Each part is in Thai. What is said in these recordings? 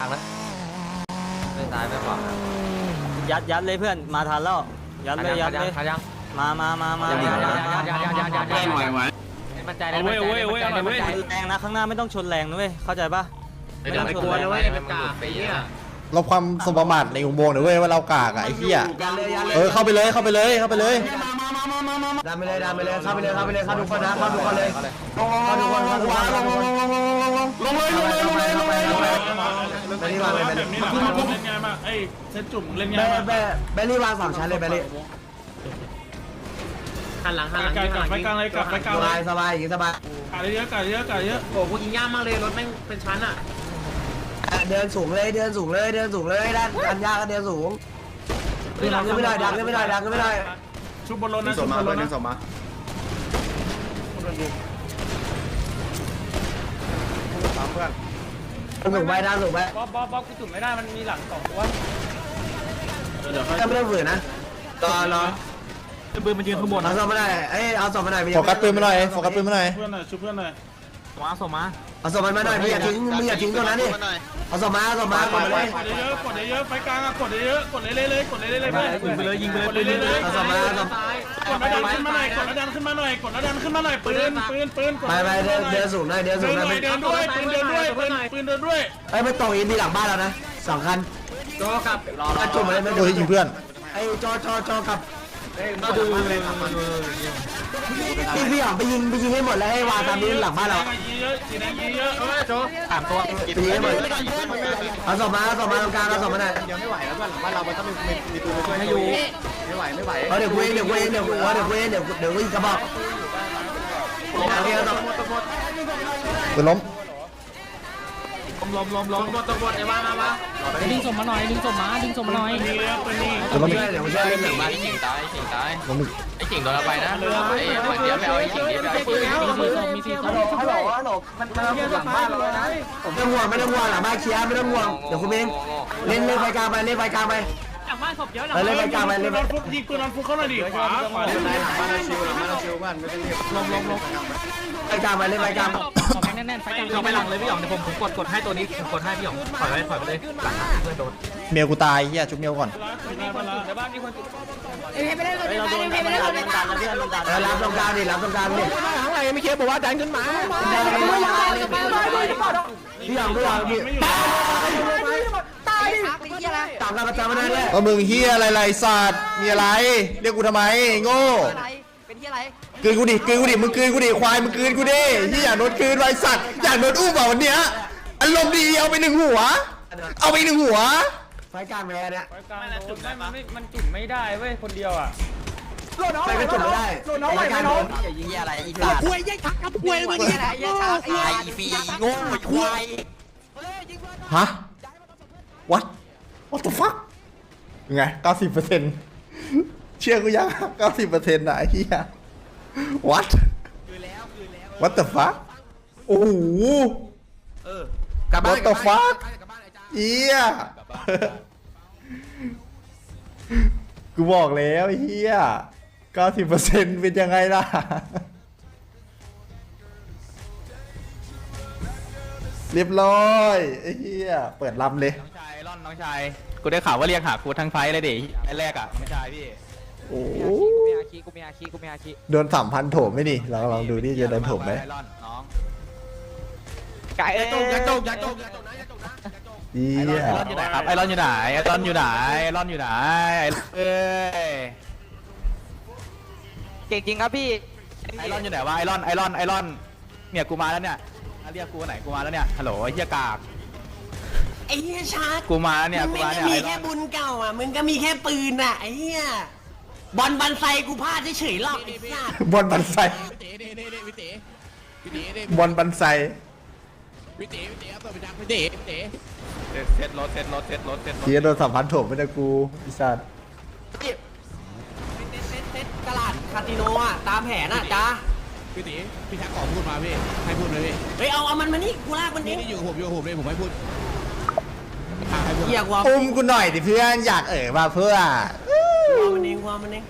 ทางนะไม่ซ้ายไม่ขวานะยัดยัดเลยเพื่อนมาทันแล้วยัดเลยยัดเลยขายังมามามามายังมายังยังยังยังยังยังยังมั่นใจเลยมั่นใจเลยมั่นใจเลยมั่นใจชนแรงนะข้างหน้าไม่ต้องชนแรงนะเว้ยเข้าใจปะไม่ต้องกลัวนะเว้ยเป็นกาไปเนี่ย เราความสมประมาทในอุโมงค์หน่อยเว้ยว่าเรากากอะไอ้เหี้ยเออเข้าไปเลยเข้าไปเลยเข้าไปเลย ดันไปเลยดันไปเลยเข้าไปเลยเข้าไปเลยเข้าทุกคนนะเข้าทุกคนเลยเข้าทุกคนเข้าทุกคนลงลงลงลงลงลงลงเลยลงเลยลงเลยลงเลยลงเลยแบลลี่วางเลยแบลลี่นี่หลังเล่นง่ายมากเอ้ยเซตจุ่มเล่นแบง่ายลมากแบลแบลลี่วางสองชั้นเลยแบลลี่หันหลังหันหลังกลับไปกลางเลยกลับไปกลางสเลบายยสบายอย่างนี้สบายกาดเยอะกาดเยอะกาดเยอะโอ้โหกูยิงยากมากเลยรถแม่งเป็นชั้นอะ เดินสูงเลยเดินสูงเลยเดินสูงเลยด้านดันยากก็เดินสูงดันขึ้นไม่ได้ดันขึ้นไม่ได้ดันขึ้นไม่ได้ชุบบนรถนะชุบบนรถนะสูงไปด้านสูงไปบ๊อบบ๊อบบ๊อบกูจุ่มไม่ได้มันมีหลังสองตัวเดี๋ยวค่อยไม่ต้องฝืนนะรอรอปืนมันยืนข้างบนเอาสอบมาหน่อยเอ้ยเอาสอบมาหน่อยโฟกัสปืนมาหน่อยโฟกัสปืนมาหน่อยเพื่อนหน่อยชุบเพื่อนหน่อย มาส่งมาเอาสอบมันมาหน่อยมึงอย่าทิ้งมึงอย่าทิ้งตรงนั้นดิเอาสอบมาเอาสอบมาก่อนเลยกดเยอะกดเยอะไฟกลางกดเยอะกดเรื่อยเลยกดเรื่อยเลยไปยิงไปเลยยิงไปเลยเรื่อยเอาสอบมาเอาสอบกดแล้วดันขึ้นมาหน่อยกดแล้วดันขึ้นมาหน่อยกดแล้วดันขึ้นมาหน่อยปืนปืนปืนไปไปเดินเดินสูงหน่อยเดินสูเดิงนหน่อยด้วยเดินด้วยปืนเดินด้วยปืนปืนเดินด้วยไอ้ไม่ตรงอินดีหลังบ้านแล้วนะสองคันโจกับรอรอมาจุ่มเลยไม่โอ้ยยิงเพื่อนไอ้จอจอจอกับ พี่พี่หยองไปยิงไปยิงให้หมดแล้วให้วางตามนี้หลังบ้านเราสีเยอะสีแดงเยอะเออโจสามตัวไปยิงให้หมดเอาศพมาเอาศพมาตรงกลางเอาศพมาหน่อยให้อยู่เอาเดี๋ยวกูเองเดี๋ยวกูเองเดี๋ยวกูเดี๋ยวกูเองเดี๋ยวเดี๋ยวกูยิงกระบอกโอเคเอาศพปืนล้ม ลมลมลมตำรวจตำรวจไอ้บ้ามาบ้าดึงส่งมาหน่อยดึงส่งมาดึงส่งมาหน่อยนี่แล้วปืนนี่ปืนล้มอีกเดี๋ยวกูช่วยเล่เก่งมามาไอ้ขิงตายไอ้ขิงตายล้มอีกไอ้ขิงโดนเราไปนะไอ้เดี๋ยวไปเอาไอ้เก่งเดี๋ยวไปเอาปืนมีสี่ศพมีสี่ศพฮัลโหลฮัลโหลมันมาหลังบ้านเรานะไม่ต้องห่วงไม่ต้องห่วงหลังบ้านเคลียร์ไม่ต้องห่วงเดี๋ยวคุณเองเล่นเล่นไฟกลางไปเล่นไฟกลางไป บ้านศพเยอะหลังเออเล่นไฟกลางไปปืเล่นนนอนฟุกยิงปืนนอนฟุกเข้าหน่อยดิขวาขวาไฟกลางไปเล่นไฟกลางขอแข็งแน่นๆไฟกลางเราไปหลังเลยพี่หยองเดี๋ยวผมผมกดกดให้ตัวนี้ผมกดให้พี่หยองถอยไปถอยไปเลยหลังเพื่อนโดนเมียกูตายเหี้ยชุบเมียก่อนในบ้านมีคนจุดเอ้ยไปเล่นรถเฮ้ยไฟเราโดนไปมันเล่นรดัถนไฟมันดันแล้วเพื่อนมันดันเออรับตรงกลางดิรับตรงกลางดิอะไรไม่เคบอกว่าดันขึ้นมาพี่หยองพี่หยองพี่ไม่อยู่ ตายดิไปเหี้ยอะไรตามกันประจำมาได้เลยก็มึงเหี้ยอะไรไรสัตว์มีอะไร เรียกกูทำไมไอ้โง่อะไรเป็นเหี้ยอะไรกลืนกูดิกลืนกูดิมึงกลืนกูดิควายมึงกลืนกูดิเหี้ยอยากโดนกลืนไรสัตว์อยากโดนอุ้มเปล่าวันเนี้ยอารมณ์ดีเอาไปหนึ่งหัว เอาไปหนึ่งหัวไฟกลางแม่เนี่ยจุดไม่มันไม่มันจุดไม่ได้เว้ยคนเดียวอะไฟก็จุดไม่ได้ไฟกลางโดนอย่ายิงอะไรอีสัตว์ป่วยยัยทักกับป่วยมันเหี้ยอะไรยัยทักไอ้ไอ้ฟีโง่ควายฮะ what what the fuck ไงเก้าสิบเปอร์เซ็นต์เชื่อกูยังเก้าสิบเปอร์เซ็นต์นะไอ้เหี้ย what what the fuck โอ้โหกลับบ้าน what the fuck เหี้ยกูบอกแล้วไอ้เหี้ยเก้าสิบเปอร์เซ็นต์เป็นยังไงล่ะ เรียบร้อยไอ้เหี้ยเปิดลำเลย น้องชาย ร่อนน้องชาย กูได้ข่าวว่าเรียกหากูทั้งไฟเลยดิไอ้แรกอะน้องชายพี่โอ้กูมีอาคีกูมีอาคีกูมีอาคีโดนสามพันโถมไหมนี่ลองลองดูดิจะโดนโถมไหมไอ้ร่อนน้องไก่เอ้ยอย่าจกอย่าจกเหี้ไอ้ยร่อนอยู่ไหนครับไอ้ร่อนอยู่ไหนไอ้ร่อนอยู่ไหนไอ้ร่อนอยู่ไหนไอ้เอ้ยเก่งจริงครับพี่ไอ้ร่อนอยู่ไหนวะไอ้ร่อนไอ้ร่อนไอ้ร่อนเนี่ยกูมาแล้วเนี่ยเรียกกูไหนกูมาแล้วเนี่ยฮัลโหลไอ้เหี้ยกาก ไอ้เหี้ยชาร์จกูมาเนี่ยมึกูงมาไม่เนี่ยได้มีไอ้ร่แค่อนบุญเก่าอะ มึงก็มีแค่ปืนอะไอ้เหี้ยบอลบันไซกูพลาดเฉยๆหรอกไอ้สัสบอลบันไซบอลบันไซเซ็ตรถเซ็ตรถเซ็ตรถเซ็ตรถเหี้ยโดนสามพันโถมไปนะกูพิซซ่าเซ็ตเซ็ตเซ็ตกระลาดคาสิโนอะตามแผนอะจ้าพี่ตีพี่ชักขอพูดมาพี่ให้พูดเลยพี่เฮ้ยเอาเอามันมานี่กูลากมันนี่นี่นี่อยู่กับผมอยู่กับผมเลยผมให้พูดอะให้พูด เหี้ยกว่าอุ้มกูหน่อยดิเพื่อนอยากเอ๋อมาเพื่อกูเอามันเองกูเอามันเอง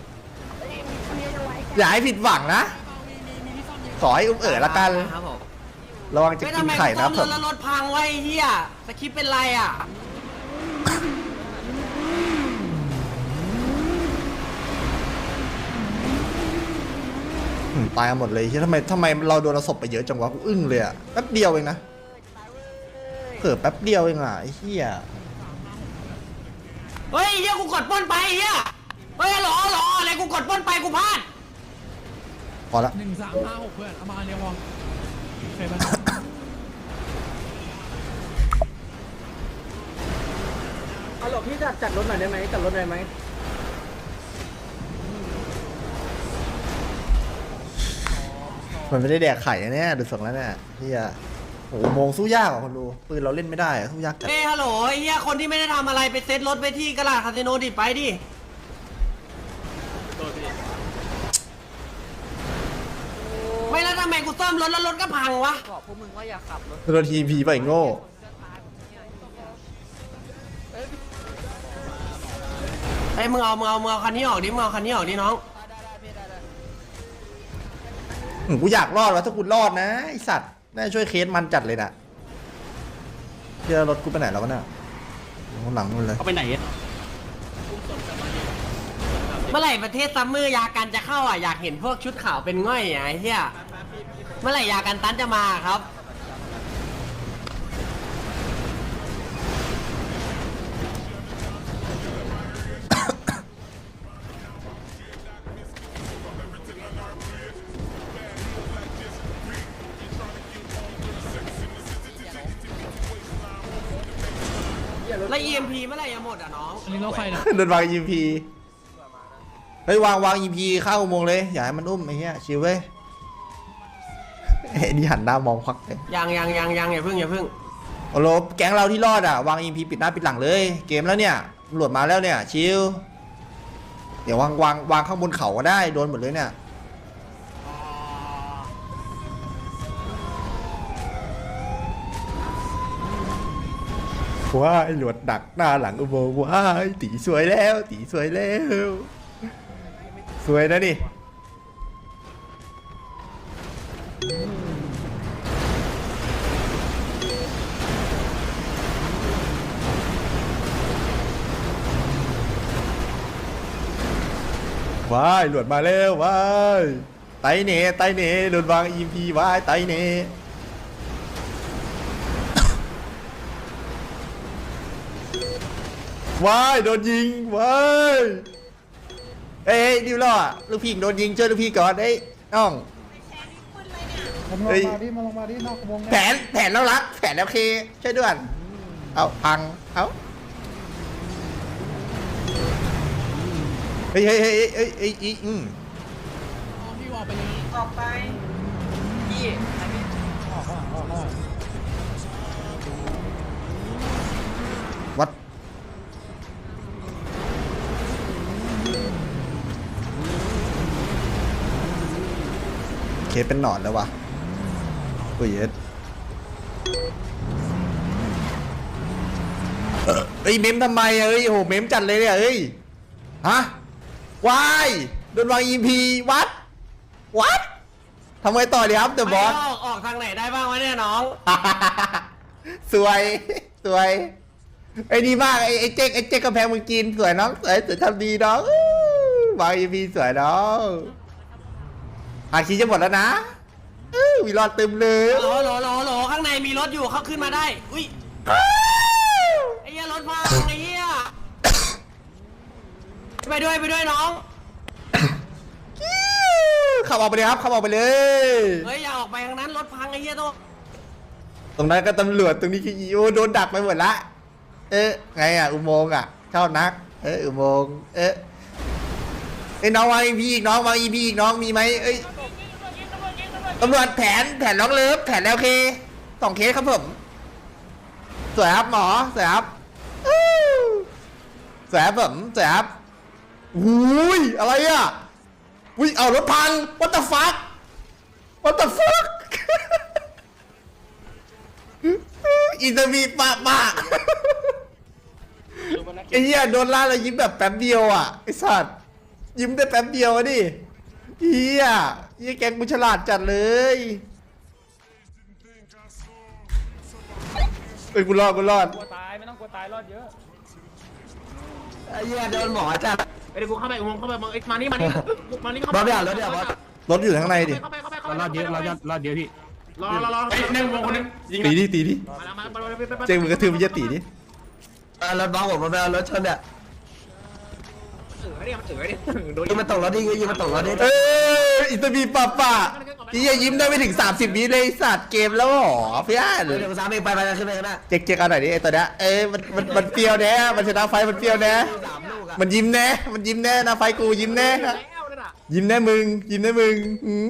อย่าให้ผิดหวังนะ ขอให้อุ้มเอ๋อละกันครับผมระวังจะไม่กิทำนไมไข่กูนะซ่อมผรมถแล้วรถพังไว้เฮียสคริปต์เป็นไรอะอืมตายกันหมดเลยเฮ้ยทำไมทำไมเราโดนเราศพไปเยอะจังวะกูอึ้งเลยอะแป๊บเดียวเองนะ เกิดแป๊บเดียวเองอะไอ้เหี้ยเฮ้ยเฮียกูกดปล้นไปเฮียเฮ้ยหรอหรออะไรกูกดปล้นไปกูพลาดพอละหนึ่งสามห้าหกเพื่อนเอามาเรียกวองเคยปะฮัลโหลพี่จัดจัดรถหน่อยได้ไหมจัดรถได้ไหมมันไม่ได้แดกไข่นะเนี่ยดูสองแล้วเนี่ยเหี้ย โอ้โหโมงสู้ยากอะคนดูปืนเราเล่นไม่ได้อะสู้ยากจัดเฮ้ยฮัลโหลไอ้เฮียคนที่ไม่ได้ทำอะไรไปเซ็ตรถไปที่กระดาษคาสิโนดิไปดิ ไม่แล้วทำไมกูซ่อมรถแล้วรถก็พังวะโดนทีพีไปอีกโง่เฮ้ยมึงเอามึงเอามึงเอาคันนี้ออกดิมึงเอาคันนี้ออกดิน้อง อืมกูอยากรอดวะถ้ากูรอดนะไอสัตว์ น่าจะช่วยเคสมันจัดเลยนะเชื่อรถกูไปไหนแล้ววะเนี่ยข้างหลังมันเลยเอาไปไหนเมื่อไหร่ประเทศซัมเมอร์ยากันจะเข้าอะอยากเห็นพวกชุดขาวเป็นง่อยอะไอ้เหี้ยเมื่อไหร่ยากันตันจะมาครับ แล้ว EMP เมื่อไหร่จะหมดอะน้องอันนี้เราใครนะโดนวางยีพีเฮ้ยวางวางยีพีเข้าอุโมงค์เลยอย่าให้มันอุ้มไอ้เหี้ยชิวเว้ยไอ้นี่หันหน้ามองควักเลยยังยังยังยังอย่าเพิ่งอย่าเพิ่งโอ้โหแก๊งเราที่รอดอะวางยีพีปิดหน้าปิดหลังเลย เกมแล้วเนี่ยตำรวจมาแล้วเนี่ยชิวเดี๋ยววางวางวางข้างบนเขาก็ได้โดนหมดเลยเนี่ย ว้ายหลวดดักหน้าหลังอุโมงค์ว้ายตีสวยแล้ว ตีสวยแล้ว สวยนะนี่ว้ายหลวดมาแล้วว้ายไตเน่ไตเน่โดวางอีพีว้ายไตเน่ ว้ายโดนยิงว้ายเอ้ยดิวล่อลูกพี่โดนยิงช่วยลูกพี่ก่อนเอ้ยน้องเฮ้ยแผนแผนแล้วรักแผนแล้วเคช่วยด้วยเอาพังเอาเฮ้ยเฮ้ยเฮ้ยเฮ้ยเฮ้ยเฮ้ยอืมพี่วอลไปเลยออกไปพี่วั สเป็นหนอนแล้ววะโอ้ยเย็ดเอ่อเฮ้ยเมมทำไมอะเฮ้ยโอ้โหเมมจัดเลยเนี่ยเฮ้ยฮะวายโดนวางอีพีวัดวัดทำไงต่อดีครับเดอะบอส ไม่ออกออกทางไหนได้บ้างวะเนี่ยน้อง สวยสวยไอ้ดีมากไอ้ไอ้เจ๊กไอ้เจ๊กกำแพงเมึงจีนสวยน้องสวยสวยทำดีน้องอู้วางอีพีสวยน้อง อาคีจะหมดแล้วนะอู้มีรอดเต็มเลยโหลโหลโหลโหลข้างในมีรถอยู่เขาขึ้นมาได้ อุ้ย ไอ้เหี้ยรถพังไอ้เหี้ย ไปด้วยไปด้วยน้อง ขับออกไปเลยครับขับออกไปเลย เฮ้ยอย่าออกไปทางนั้นรถพังไอ้เหี้ยต้องตรงนั้นก็ตำรวจตรงนี้คืออีโอโดนดักไปหมดละ เอ๊ะไงอะอุโมงค์อะชอบนัก เอ๊ะอุโมงค์เอ๊ะไอ้ยน้องวางอีพีอีกน้องวางอีพีอีกน้องมีไหมเอ้ย ตำรวจแผนแผนล็อกเลิฟแผนแล้วเคสองเคสครับผม สวยครับหมอสวยครับอู้สวยครับผมสวยครับอุ้ยอะไรอะอุ้ยเอารถพัง what the fuck what the fuck อินเตอร์มีปะปะไอ้เหี้ยโดนล่าแล้วยิ้มแบบแป๊บเดียวอะไอ้สัตว์ยิ้มได้แป๊บเดียวอะดิเหี้ยเหี้ ยแกงกูฉลาดจัดเลยอ้ยกูรอดกูรอดกลัวตายไม่ต้องกลัวตายรอดเยอะไอ้เหี้ยโดนหมอจัดไอ้กูเข้าไปอุโมงค์เข้าไปมองไอ้มานี่มานี่มานี่เข้าบอสไม่อ่านรถเดี๋ยวบอสรถอยู่ข้างในดิเข้าไปเข้าไปเข้าไปรอดเยอะรอดรอดเยอะพี่รอรอรอไอ้ในอุโมงค์คนนึงยิงตีดิตีดิมาแล้วมามาเจงมือกระทืบมันจะตีดิเออรถบอสผมมาเอารถชนเนี่ยเออเนี่ยมันเออเนี่ยโดนยิงมันตกรถดิยิงมันตกรถดิเอ้ย อิตาบีป่าป่าอีอย่ายิ้มได้ไม่ถึง 30วิเลยไอ้สัตว์เกมแล้วเหรอพี่อ่านเดี๋ยวสามเองไปไปขึ้นไปกันนะเจ๊กเจ๊กเอาหน่อยดิไอ้ตัวเนี้ยเอ้ยมันมันมันเปรี้ยวแน่มันชนะไฟมันเปรี้ยวแน่สามลูกอะมันยิ้มแน่มันยิ้มแน่นะไฟกูยิ้มแน่ยิ้มแน่มึง ยิ้มแน่มึงหืม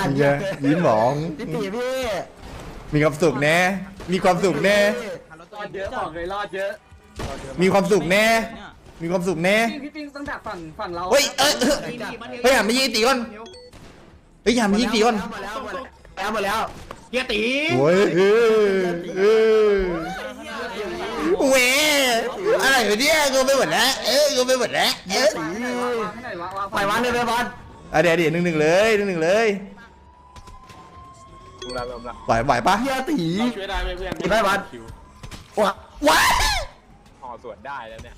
อันเหี้เยยยิ้มหมองพี่ตีพี่มีความสุขแน่มีความสุขแน่ รอดเยอะบอกเลยรอดเยอะมีความสุขแน่ มีความสุขแน่ พี่ปิงต้องดักฝั่งฝั่งเราเฮ้ยเอ้ยเอ้ย เฮ้ยอย่ามายิงตีก่อนเฮ้ยอย่ามายิงตีก่อนหมดแล้วหมดแล้วหมดแล้วเฮียตีโอ้ยเออเออเว้ยอะไรวะเนี่ยกูไปหมดแล้วเออกูไปหมดแล้วเออไปวันเลยไปบอลอะเดี๋ยวเดี๋ยวหนึ่งหนึ่งเลยหนึ่งหนึ่งเลยไหวไหวปะเฮียตีช่วยได้ไหมเพื่อนตีไปบอลว้าว้าห่อสวนได้แล้วเนี่ย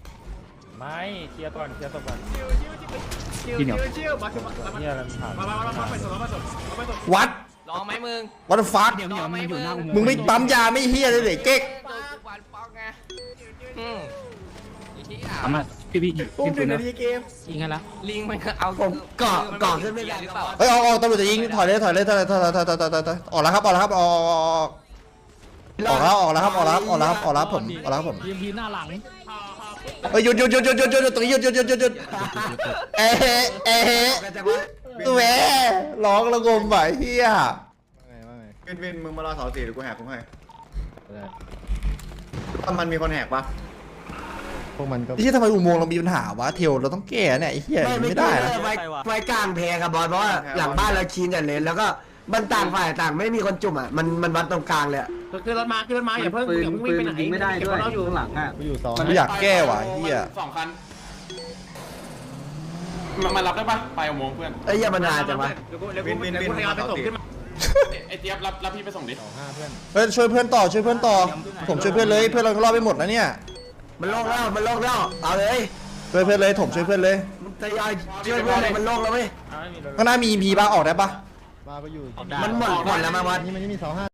ไม่เคลียร์ก่อนเคลียร์ศพก่อนพี่เหนียวเนี่ยอะไรมันผ่านมามามามาไปส่งมาส่งมาส่งวัดลองไหมมึง วัดฟักเดี๋ยวเดี๋ยวมันอยู่หน้าอุโมงค์มึงไม่ปั๊มยาไม่เฮียเลยเด็กเก๊กวันปอกไงอืมทำมาพี่พี่ยิงปืนนะยิงกันละลิงมันก็เอาผมเกาะเกาะขึ้นไม่ได้หรือเปล่าเฮ้ยออกออกตำรวจจะยิงถอยเลยถอยเลยถอยเลยถอยถอยถอยถอยถอยถอยออกแล้วครับออกแล้วครับออกออกออกแล้วออกแล้วครับออกแล้วออกแล้วครับออกแล้วผมออกแล้วผมยิงพีหน้าหลัง เฮ้ยหยุดหยุดหยุดหยุดหยุดหยุดตรงนี้หยุดหยุดหยุดหยุดหยุดเอ๊ะเอ๊ะกันจังวะแหวร้องระงมไหวเฮียวินวินมึงมารอเสาสี่หรือกูแหกกูให้ถ้ามันมีคนแหกปะไอ้เฮียทำไมอุโมงค์เรามีปัญหาวะเทลเราต้องแก้เนี่ยไอ้เฮียไม่ไม่ไม่ได้ได้นะไว้ไว้กลางแพกับบอลเพราะว่าหลังบ้านเราชีนกันเลยแล้วก็มันต่างฝ่ายต่างไม่มีคนจุ่มอะมันมันวัดตรงกลางเลยอะ ขึ้นรถมาขึ้นรถมาอย่าเพิ่งอย่าเพิ่งวิ่งไปไหนไม่ได้ด้วยเราอยู่ข้างหลังอะมันไม่อยากแก้ว่ะเฮียสองคันมามารับได้ปะไปอุโมงค์เพื่อนเอ้ยอย่ามันนานจังวะเดี๋ยวกูเดี๋ยวกูเดี๋ยวกูพยายามไปส่งขึ้นมาไอ้เจี๊ยบรับรับพี่ไปส่งดิเฮ้ยช่วยเพื่อนต่อช่วยเพื่อนต่อ ผมช่วยเพื่อนเลยเพื่อนเรารอดไปหมดแล้วเนี่ยมันโลกแล้วมันโลกแล้วเอาเลยช่วยเพื่อนเลยผมช่วยเพื่อนเลยทยอยช่วยเพื่อนเลยมันโลกแล้วเว้ยข้างหน้ามี EP ป่ะออกได้ป่ะมันหมดหมดแล้วมาบอล